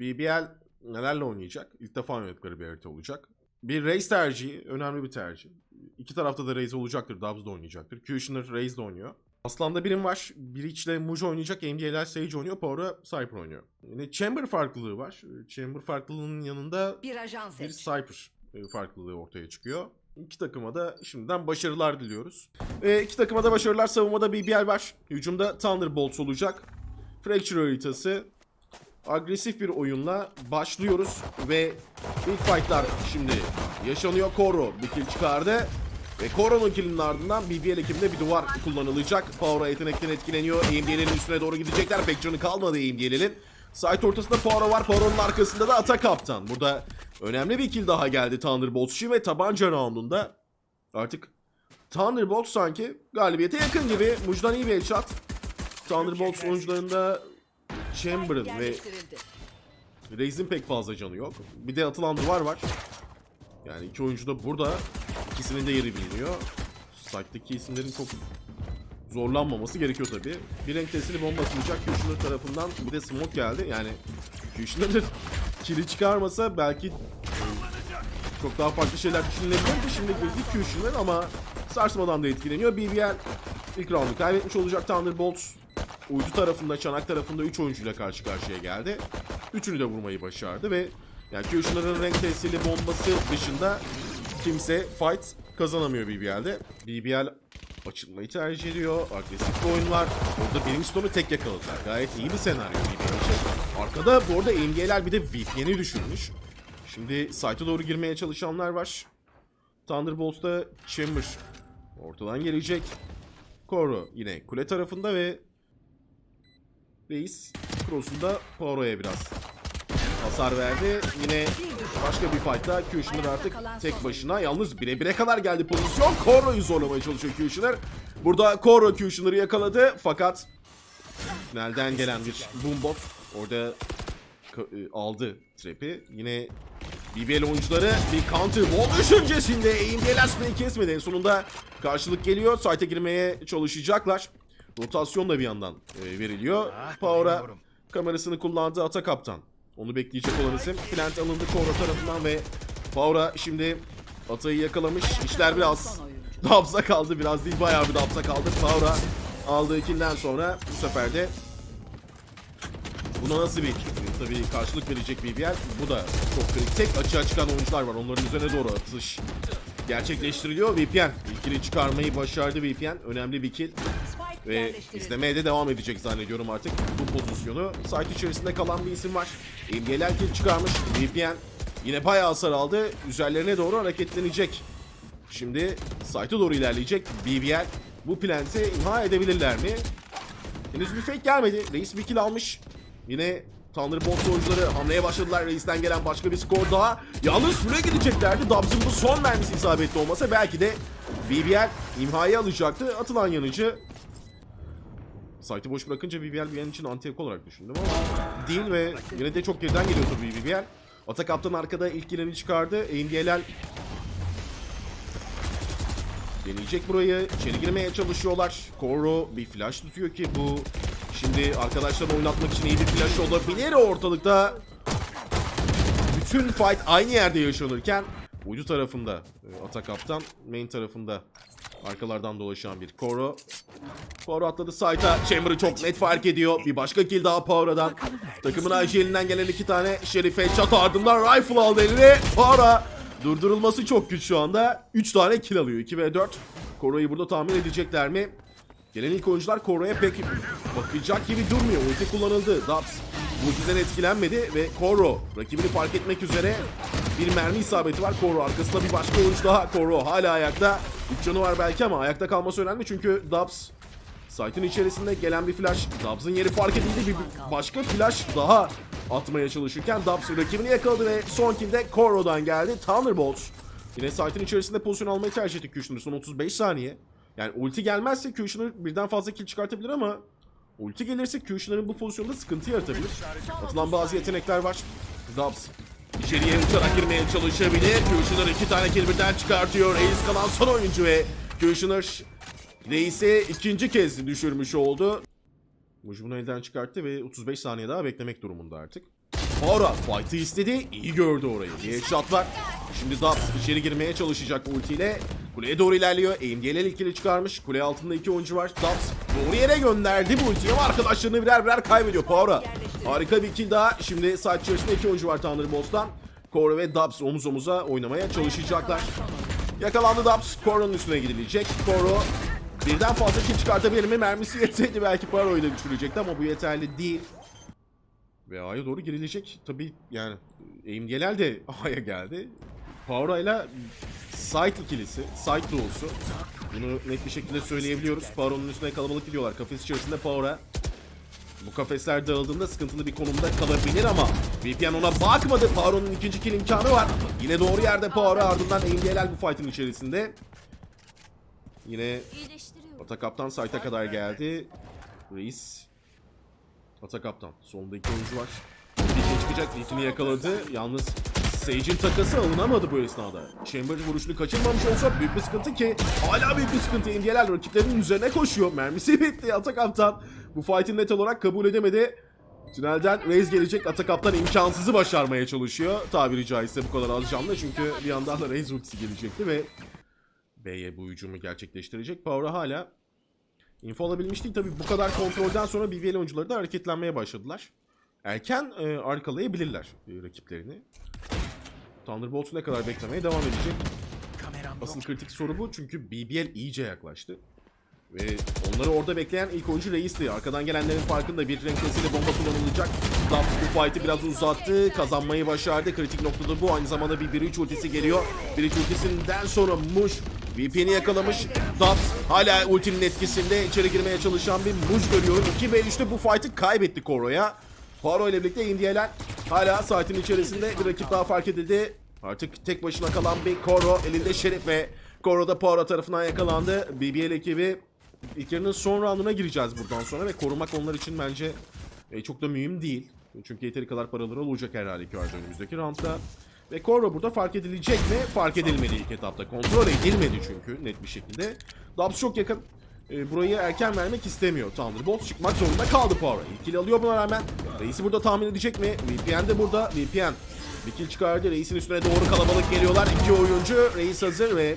BBL nelerle oynayacak? İlk defa oynadıkları bir harita olacak. Bir Raze tercihi, önemli bir tercih. İki tarafta da Raze olacaktır, Dubs da oynayacaktır. Kushner Raze de oynuyor. Aslan'da birim var. Breach ile Muj oynayacak, MDLR Sage oynuyor, Power'a Cypher oynuyor. Yine Chamber farklılığı var. Chamber farklılığının yanında Bir ajan bir. Cypher e, farklılığı ortaya çıkıyor. İki takıma da şimdiden başarılar diliyoruz. E, iki takıma da başarılar. Savunmada BBL var. Hücumda Thunderbolts olacak. Fracture haritası. Agresif bir oyunla başlıyoruz ve ilk fightlar şimdi yaşanıyor. Koro bir kill çıkardı. Ve Koro'nun killinin ardından BBL ekibinde bir duvar kullanılacak. Power'a yetenekten etkileniyor. AMD'lerin üstüne doğru gidecekler. Pek canı kalmadı AMD'lerin. Site ortasında Power var. Power'ın arkasında da Ata Kaptan. Burada önemli bir kill daha geldi Thunderbolts için ve tabanca roundunda artık Thunderbolts sanki galibiyete yakın gibi. Mujdan iyi bir headshot. Thunderbolts oyuncularında Chamber'ın ve. Raze'in pek fazla canı yok. Bir de atılan duvar var. Yani iki oyuncu da burada. İkisinin de yeri biliniyor. Site'daki isimlerin çok zorlanmaması gerekiyor tabii. Bir renk testini bomba atılacak Kushner tarafından. Bir de smoke geldi. Yani Kushner kili çıkarmasa belki e, çok daha farklı şeyler düşünülebilirdi. Şimdi girdi Kushner ama sarsmadan da etkileniyor. BBL ilk roundu kaybetmiş olacak Thunderbolts. Uydu tarafında, çanak tarafında 3 oyuncuyla karşı karşıya geldi. Üçünü de vurmayı başardı ve yani Kushner'ın renk tesirli bombası dışında kimse fight kazanamıyor BBL'de. BBL açılmayı tercih ediyor. Agresif bir oyun var. Orada Brimstone'u tek yakaladılar. Gayet iyi bir senaryo BBL için. Arkada bu arada AMG'ler bir de VPN'i düşürmüş. Şimdi site'a doğru girmeye çalışanlar var. Thunderbolts'ta Chamber ortadan gelecek. Koro yine kule tarafında ve Reis Cross'unda Poirot'a biraz hasar verdi. Yine başka bir fight'ta Kushner artık tek başına. Yalnız bire bire kadar geldi pozisyon. Koro'yu zorlamaya çalışıyor Kushner. Burada Koro Kushner'ı yakaladı fakat tünelden gelen bir boombot orada e, aldı trap'i. Yine BBL oyuncuları bir counter wall düşüncesinde AMD'ler spray kesmedi. En sonunda karşılık geliyor. Site'e girmeye çalışacaklar. Rotasyon da bir yandan e, veriliyor. Power'a kamerasını kullandı Ata Kaptan. Onu bekleyecek olan isim. Plant alındı Kora tarafından ve Power'a şimdi Ata'yı yakalamış. İşler biraz. Dabza kaldı. Biraz değil bayağı bir Dabza kaldı. Power'a aldığı kilden sonra bu sefer de Buna nasıl bir tabii karşılık verecek BBL? Bu da çok kritik. Tek açığa çıkan oyuncular var. Onların üzerine doğru atış gerçekleştiriliyor. VPN ilkini çıkarmayı başardı VPN. Önemli bir kill. Ve izlemeye de devam edecek zannediyorum artık bu pozisyonu. Site içerisinde kalan bir isim var. MG'ler kill çıkarmış. VPN yine bayağı hasar aldı. Üzerlerine doğru hareketlenecek. Şimdi site'a doğru ilerleyecek BBL. Bu plant'i imha edebilirler mi? Henüz bir fake gelmedi. Reis bir kill almış. Yine Thunderbolt oyuncuları hamleye başladılar. Reis'ten gelen başka bir skor daha. Yalnız süre gideceklerdi. Dubs'ın bu son mermisi isabetli olmasa belki de BBL imhayı alacaktı. Atılan yanıcı Site'ı boş bırakınca BBL bir için anti olarak düşündüm ama değil ve yine de çok geriden geliyor tabii BBL. Ata kaptan arkada ilk gireni çıkardı. AMD'ler deneyecek burayı. İçeri girmeye çalışıyorlar. Koro bir flash tutuyor ki bu şimdi arkadaşlarını oynatmak için iyi bir flash olabilir ortalıkta. Bütün fight aynı yerde yaşanırken uydu tarafında e, Ata kaptan, main tarafında arkalardan dolaşan bir Koro. Power atladı site'a. Chamber'ı çok net fark ediyor. Bir başka kill daha Power'dan. Takımın IGL'inden gelen iki tane Şerif headshot ardından rifle aldı eline. Power'a durdurulması çok güç şu anda. 3 tane kill alıyor. 2 ve 4. Koro'yu burada tahmin edecekler mi? Gelen ilk oyuncular Koro'ya pek bakacak gibi durmuyor. Ulti kullanıldı. Dubs ultiden etkilenmedi ve Koro rakibini fark etmek üzere bir mermi isabeti var. Koro arkasında bir başka oyuncu daha. Koro hala ayakta. 3 canı var belki ama ayakta kalması önemli çünkü Dubs Site'ın içerisinde gelen bir flash. Dubs'ın yeri fark edildi. Bir başka flash daha atmaya çalışırken Dubs rakibini yakaladı ve son kill de Koro'dan geldi. Thunderbolt. Yine site'ın içerisinde pozisyon almayı tercih etti Kushner son 35 saniye. Yani ulti gelmezse Kushner birden fazla kill çıkartabilir ama ulti gelirse Kushner'ın bu pozisyonda sıkıntı yaratabilir. Atılan bazı yetenekler var. Dubs içeriye uçarak girmeye çalışabilir. Kushner iki tane kill birden çıkartıyor. Reis kalan son oyuncu ve Kushner Reis'i ikinci kez düşürmüş oldu. Muj bunu elden çıkarttı ve 35 saniye daha beklemek durumunda artık. Power'a fight'ı istedi. iyi gördü orayı. Bir headshot var. Şimdi Dubs içeri girmeye çalışacak ultiyle. Kuleye doğru ilerliyor. AMD'yle ikili çıkarmış. Kule altında iki oyuncu var. Dubs doğru yere gönderdi bu ultiyi arkadaşlarını birer birer kaybediyor Power'a. Harika bir kill daha. Şimdi side içerisinde iki oyuncu var Thunderbolts'tan. Kore ve Dubs omuz omuza oynamaya çalışacaklar. Yakalandı Dubs. Koro'nun üstüne gidilecek. Koro birden fazla kill çıkartabilir mi? Mermisi yetseydi belki Poirot ile düşürecekti ama bu yeterli değil. Ve A'ya doğru girilecek. Tabi yani AMD'ler de A'ya geldi. Poirot ile site ikilisi, site doğusu. Bunu net bir şekilde söyleyebiliyoruz. Poirot'un üstüne kalabalık gidiyorlar. Kafes içerisinde Poirot. Bu kafesler dağıldığında sıkıntılı bir konumda kalabilir ama VPN ona bakmadı. Poirot'un ikinci kill imkanı var. Yine doğru yerde Poirot ardından AMD'ler bu fight'ın içerisinde. Yine. Atakaptan site'a kadar geldi. Reis. Atakaptan. Solunda iki oyuncu var. Dikine çıkacak. Dikini yakaladı. Yalnız Sage'in takası alınamadı bu esnada. Chamber vuruşunu kaçırmamış olsa büyük bir sıkıntı ki hala büyük bir sıkıntı. Indiyeler rakiplerinin üzerine koşuyor. Mermisi bitti Atakaptan. Bu fight'in net olarak kabul edemedi. Tünelden Reis gelecek. Atakaptan imkansızı başarmaya çalışıyor. Tabiri caizse bu kadar az canlı. Çünkü bir yandan da Reis ultisi gelecekti ve B'ye bu hücumu gerçekleştirecek. Power'a hala info alabilmiş değil. Tabi bu kadar kontrolden sonra BBL oyuncuları da hareketlenmeye başladılar. Erken e, arkalayabilirler e, rakiplerini. Thunderbolts ne kadar beklemeye devam edecek? Asıl kritik soru bu çünkü BBL iyice yaklaştı. Ve onları orada bekleyen ilk oyuncu Reis'ti. Arkadan gelenlerin farkında bir renklesiyle bomba kullanılacak. Dubs bu fight'i biraz uzattı. Kazanmayı başardı. Kritik noktada bu. Aynı zamanda bir 1-3 ultisi geliyor. 1-3 ultisinden sonra Muş VPN'i yakalamış. Dubs hala ultinin etkisinde içeri girmeye çalışan bir Muş görüyorum. 2v3'te bu fight'ı kaybetti Koro'ya. Paro ile birlikte Indiyeler hala saatin içerisinde bir rakip daha fark edildi. Artık tek başına kalan bir Koro elinde Şerif ve Koro da Poirot tarafından yakalandı. BBL ekibi ilk yarının son rounduna gireceğiz buradan sonra ve korumak onlar için bence e, çok da mühim değil. Çünkü yeteri kadar paraları olacak herhalde ki önümüzdeki roundda. Ve Koro burada fark edilecek mi? Fark edilmedi ilk etapta. Kontrol edilmedi çünkü net bir şekilde. Dubs çok yakın. E, burayı erken vermek istemiyor. Thunderbolt çıkmak zorunda kaldı. İlk kill alıyor buna rağmen. Reis'i burada tahmin edecek mi? VPN de burada. VPN bir kill çıkardı. Reis'in üstüne doğru kalabalık geliyorlar. İki oyuncu. Reis hazır ve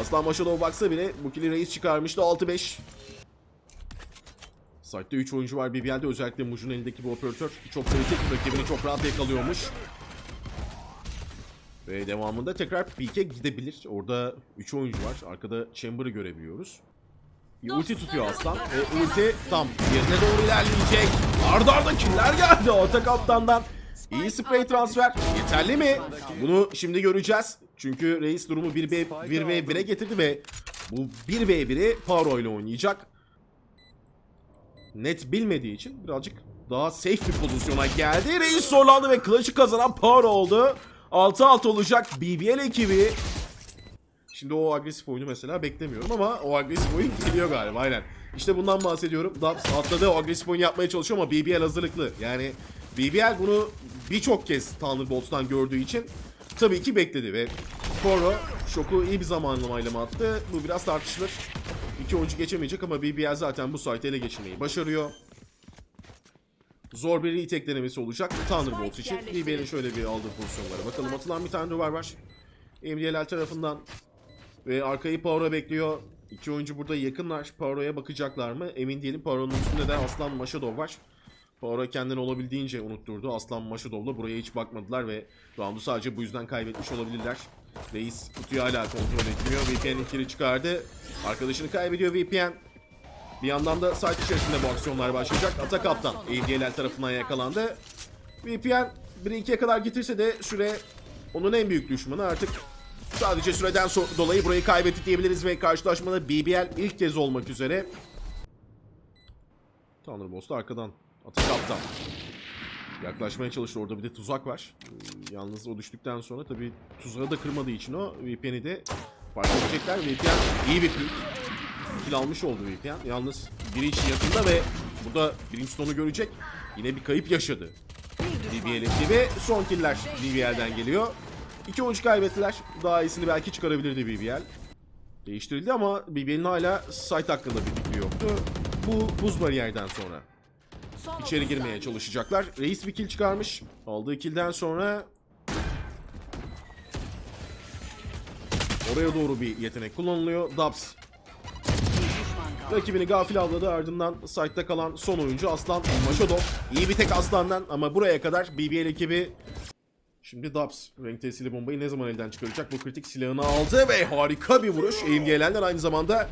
Aslan Maşadov baksa bile bu kill'i Reis çıkarmıştı. 6-5. Site'de 3 oyuncu var BBL'de özellikle Muj'un elindeki bu operatör çok kritik. Rakibini çok rahat yakalıyormuş. Ve devamında tekrar peak'e gidebilir. Orada 3 oyuncu var. Arkada Chamber'ı görebiliyoruz. Ulti tutuyor Aslan. Ve ulti tam yerine doğru ilerleyecek. Arda arda killer geldi Ata Kaptan'dan. İyi spray transfer. Yeterli mi? Bunu şimdi göreceğiz. Çünkü Reis durumu 1v 1v1'e getirdi ve bu 1v1'i Paro ile oynayacak. Net bilmediği için birazcık daha safe bir pozisyona geldi. Reis zorlandı ve clutch'ı kazanan Paro oldu. 6-6 olacak BBL ekibi. Şimdi o agresif oyunu mesela beklemiyorum ama o agresif oyun geliyor galiba aynen. İşte bundan bahsediyorum. Dubs atladı o agresif oyun yapmaya çalışıyor ama BBL hazırlıklı. Yani BBL bunu birçok kez Thunderbolts'tan gördüğü için tabii ki bekledi ve Koro şoku iyi bir zamanlamayla mı attı? Bu biraz tartışılır. İki oyuncu geçemeyecek ama BBL zaten bu site'i ele geçirmeyi başarıyor. Zor bir retake denemesi olacak Thunderbolts için. BBL'in şöyle bir aldığı pozisyonlara bakalım. Atılan bir tane duvar var. MDLL tarafından ve arkayı Power'a bekliyor. İki oyuncu burada yakınlar. Power'a bakacaklar mı? Emin değilim. Power'ın üstünde de Aslan Maşadov var. Power kendini olabildiğince unutturdu. Aslan Maşadov'la buraya hiç bakmadılar ve roundu sadece bu yüzden kaybetmiş olabilirler. Reis kutuyu hala kontrol etmiyor. VPN ikili çıkardı. Arkadaşını kaybediyor VPN. Bir yandan da site içerisinde bu aksiyonlar başlayacak. Ata Kaptan ADLL tarafından yakalandı. VPN 1-2'ye kadar getirse de süre onun en büyük düşmanı artık Sadece süreden so- dolayı burayı kaybettik diyebiliriz ve karşılaşmada BBL ilk kez olmak üzere. Thunderbolts da arkadan atış kaptan. Yaklaşmaya çalıştı orada bir de tuzak var. Ee, Yalnız o düştükten sonra tabi tuzağı da kırmadığı için o VPN'i de fark edecekler. VPN iyi bir kill. Kill almış oldu VPN. Yalnız biri için yakında ve burada Brimstone'u görecek. Yine bir kayıp yaşadı. BBL ekibi son killer BBL'den geliyor. İki oyuncu kaybettiler. Daha iyisini belki çıkarabilirdi BBL. Değiştirildi ama BBL'in hala site hakkında bir fikri yoktu. Bu buz bariyerden sonra. Son içeri 30 girmeye çalışacaklar. Reis bir kill çıkarmış. Aldığı killden sonra oraya doğru bir yetenek kullanılıyor. Dubs rakibini gafil avladı. Ardından site'da kalan son oyuncu Aslan Maşadov. İyi bir tek Aslan'dan ama buraya kadar BBL ekibi Şimdi Dubs renk tesiri bombayı ne zaman elden çıkaracak? Bu kritik silahını aldı ve harika bir vuruş. Gelenler aynı zamanda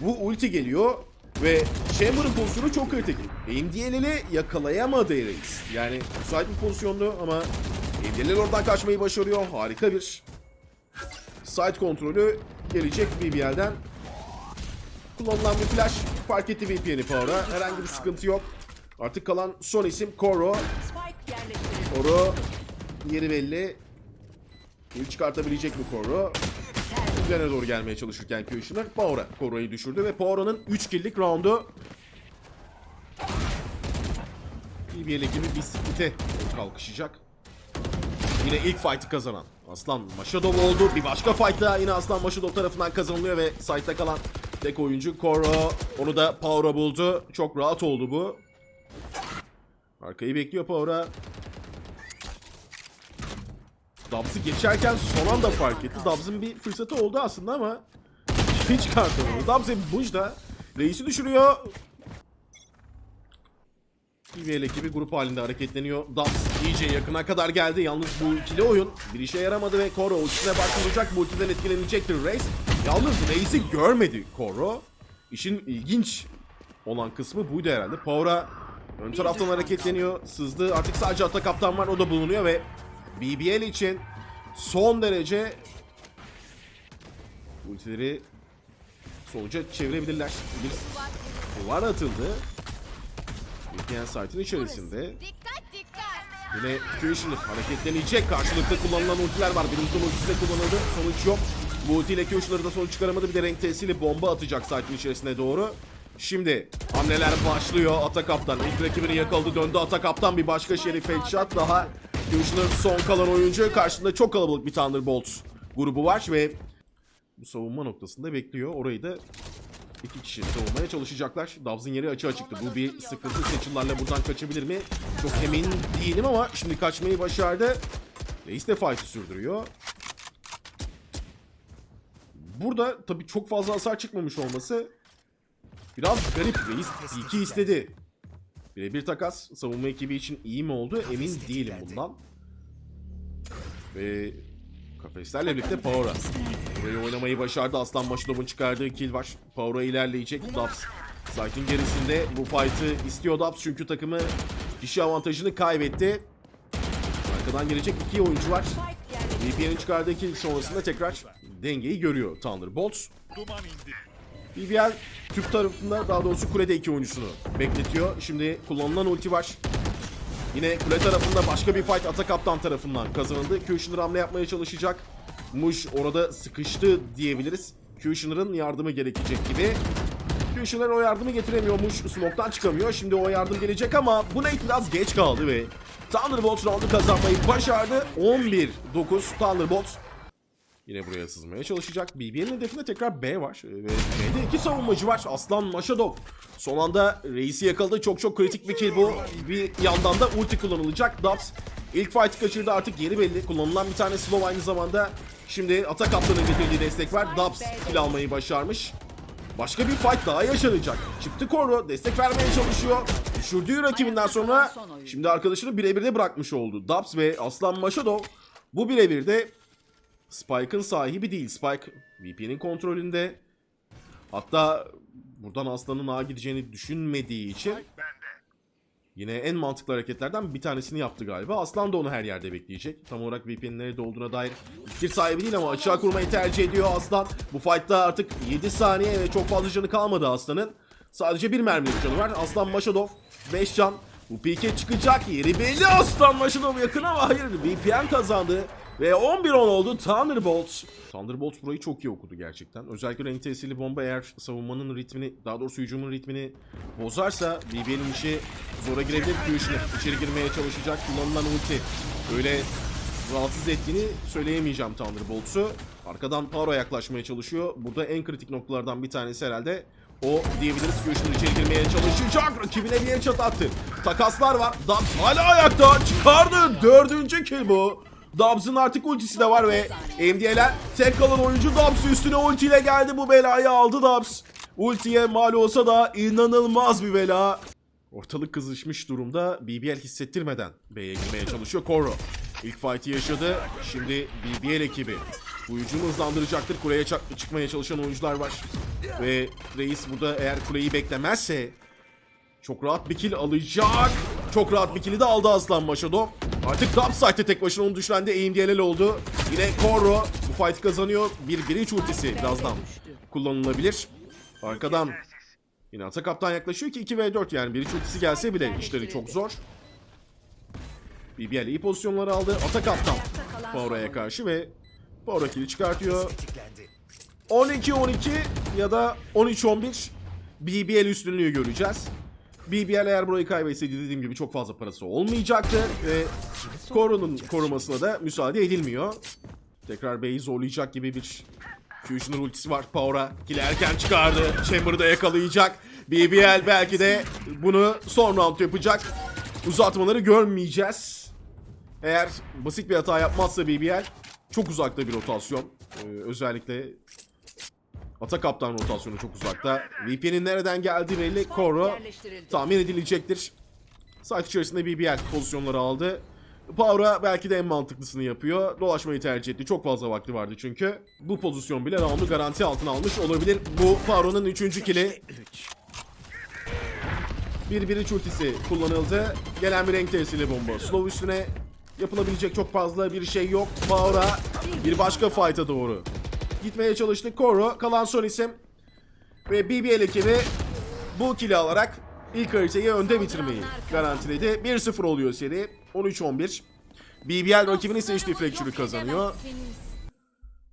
bu ulti geliyor ve Chamber'ın pozisyonu çok kritik. Aim DLL'i yakalayamadı Reis. Yani müsait bir pozisyondu ama Aim DLL oradan kaçmayı başarıyor. Harika bir site kontrolü gelecek BBL'den. Kullanılan bir flash fark etti VPN'i Power'a. Herhangi bir sıkıntı yok. Artık kalan son isim Koro. Koro yeri belli. Kill çıkartabilecek mi Koro? Üzerine doğru gelmeye çalışırken Kushner Power'a Koro'yu düşürdü ve Power'ın 3 kill'lik roundu BBL ekibi bir split'e kalkışacak. Yine ilk fight'ı kazanan Aslan Maşadov oldu. Bir başka fight daha yine Aslan Maşadov tarafından kazanılıyor ve site'da kalan tek oyuncu Koro. Onu da Power'a buldu. Çok rahat oldu bu. Arkayı bekliyor Power'a. Dubs'ı geçerken son anda fark etti. Dubs'ın bir fırsatı oldu aslında ama hiç çıkartamadı. Dubs'ın Buj da reisi düşürüyor. BBL ekibi grup halinde hareketleniyor. Dubs iyice yakına kadar geldi. Yalnız bu ikili oyun bir işe yaramadı ve Koro ultisine başvuracak. Bu ultiden etkilenecektir Reis. Yalnız Reis'i görmedi Koro. İşin ilginç olan kısmı buydu herhalde. Power'a ön taraftan hareketleniyor. Sızdı. Artık sadece ata kaptan var. O da bulunuyor ve BBL için son derece ultileri sonuca çevirebilirler. Bir duvar atıldı. VPN site'in içerisinde. Yine Kushner hareketlenecek. Karşılıklı kullanılan ultiler var. Birinci ultisi de kullanıldı. Sonuç yok. Bu ultiyle Kushner'ı da sonuç çıkaramadı. Bir de renk tesisiyle bomba atacak site'in içerisine doğru. Şimdi hamleler başlıyor. Ata kaptan ilk rakibini yakaladı. Döndü Ata kaptan bir başka şerif headshot daha. Kushner son kalan oyuncu. Karşında çok kalabalık bir Thunderbolt grubu var ve bu savunma noktasında bekliyor. Orayı da iki kişi savunmaya çalışacaklar. Dubs'ın yeri açığa çıktı. Bu bir sıkıntı. Seçillerle buradan kaçabilir mi? Çok emin değilim ama şimdi kaçmayı başardı. Reis de fight'ı sürdürüyor. Burada tabii çok fazla hasar çıkmamış olması biraz garip. Reis P2 istedi. Birebir takas savunma ekibi için iyi mi oldu emin değilim bundan. Ve kafeslerle birlikte Power'a. Burayı oynamayı başardı. Aslan Maşudov'un çıkardığı kill var. Power'a ilerleyecek. Dubs Sakin gerisinde bu fight'ı istiyor Dubs çünkü takımı kişi avantajını kaybetti. Arkadan gelecek iki oyuncu var. VPN'in çıkardığı kill sonrasında tekrar dengeyi görüyor Thunderbolt. Duman indi. BBL Türk tarafında daha doğrusu kulede iki oyuncusunu bekletiyor. Şimdi kullanılan ulti var. Yine kule tarafında başka bir fight Ata Kaptan tarafından kazanıldı. Kushner hamle yapmaya çalışacak. Muş orada sıkıştı diyebiliriz. Kushner'ın yardımı gerekecek gibi. Kushner o yardımı getiremiyormuş. Smoke'tan çıkamıyor. Şimdi o yardım gelecek ama bu net biraz geç kaldı ve Thunderbolt roundu kazanmayı başardı. 11-9 Thunderbolt Yine buraya sızmaya çalışacak. BB'nin hedefinde tekrar B var. Ee, Ve B'de iki savunmacı var. Aslan Maşadov. Son anda reisi yakaladı. Çok çok kritik bir kill bu. Bir yandan da ulti kullanılacak. Dubs ilk fight'ı kaçırdı artık yeri belli. Kullanılan bir tane slow aynı zamanda. Şimdi Ata Kaptan'ın getirdiği destek var. Dubs kill almayı başarmış. Başka bir fight daha yaşanacak. Çıktı Koro destek vermeye çalışıyor. Düşürdüğü rakibinden sonra şimdi arkadaşını birebir de bırakmış oldu. Dubs ve Aslan Maşadov bu birebir de Spike'ın sahibi değil. Spike VP'nin kontrolünde. Hatta buradan Aslan'ın ağa gideceğini düşünmediği için yine en mantıklı hareketlerden bir tanesini yaptı galiba. Aslan da onu her yerde bekleyecek. Tam olarak VP'nin nerede olduğuna dair fikir sahibi değil ama açığa kurmayı tercih ediyor Aslan. Bu fight'ta artık 7 saniye ve çok fazla canı kalmadı Aslan'ın. Sadece bir mermilik canı var. Aslan Maşadov 5 can. Bu PK çıkacak. Yeri belli Aslan Maşadov yakın ama hayır. VPN kazandı. Ve 11-10 oldu Thunderbolt. Thunderbolt burayı çok iyi okudu gerçekten. Özellikle renk tesirli bomba eğer savunmanın ritmini, daha doğrusu hücumun ritmini bozarsa BB'nin işi zora girebilir. Kushner içeri girmeye çalışacak. Kullanılan ulti öyle rahatsız ettiğini söyleyemeyeceğim Thunderbolt'u. Arkadan Power'a yaklaşmaya çalışıyor. Burada en kritik noktalardan bir tanesi herhalde o diyebiliriz. Kushner içeri girmeye çalışacak. Rakibine bir headshot attı. takaslar var. Dubs hala ayakta çıkardı. Dördüncü kill bu. Dubs'ın artık ultisi de var ve MDL'ler tek kalan oyuncu Dubs üstüne ultiyle geldi. Bu belayı aldı Dubs. Ultiye mal olsa da inanılmaz bir bela. Ortalık kızışmış durumda. BBL hissettirmeden B'ye girmeye çalışıyor Koro. İlk fight'i yaşadı. Şimdi BBL ekibi bu hücumu hızlandıracaktır. Kuleye çıkmaya çalışan oyuncular var. Ve Reis burada eğer kuleyi beklemezse çok rahat bir kill alacak. Çok rahat bir kill'i de aldı Aslan Maşado. Artık Dubside'de tek başına onu düşüren de AMDLL oldu. Yine Koro bu fight'i kazanıyor. Bir bridge ultisi birazdan kullanılabilir. Arkadan yine Ata Kaptan yaklaşıyor ki 2v4 yani bridge ultisi gelse bile işleri çok zor. BBL iyi pozisyonları aldı. Ata Kaptan Power'a karşı ve Power kill'i çıkartıyor. 12-12 ya da 13-11 BBL üstünlüğü göreceğiz. BBL eğer burayı kaybetseydi dediğim gibi çok fazla parası olmayacaktı ve Koro'nun korumasına da müsaade edilmiyor. Tekrar B'yi zorlayacak gibi bir Fusioner ultisi var. Power'a kili çıkardı. Chamber'ı da yakalayacak. BBL belki de bunu son round yapacak. Uzatmaları görmeyeceğiz. Eğer basit bir hata yapmazsa BBL çok uzakta bir rotasyon. Ee, özellikle Ata Kaptan rotasyonu çok uzakta. VPN'in nereden geldiği belli. Koro tahmin edilecektir. Site içerisinde BBL pozisyonları aldı. Power'a belki de en mantıklısını yapıyor. Dolaşmayı tercih etti. Çok fazla vakti vardı çünkü. Bu pozisyon bile roundu garanti altına almış olabilir. Bu Power'ın 3. kili. Bir biri ultisi kullanıldı. Gelen bir renk tesiri bomba. Slow üstüne yapılabilecek çok fazla bir şey yok. Power'a bir başka fight'a doğru gitmeye çalıştı. Koro kalan son isim. Ve BBL ekibi bu kili alarak ilk haritayı önde bitirmeyi garantiledi. 1-0 oluyor seri. 13-11. BBL rakibini seçtiği Fracture'ı kazanıyor.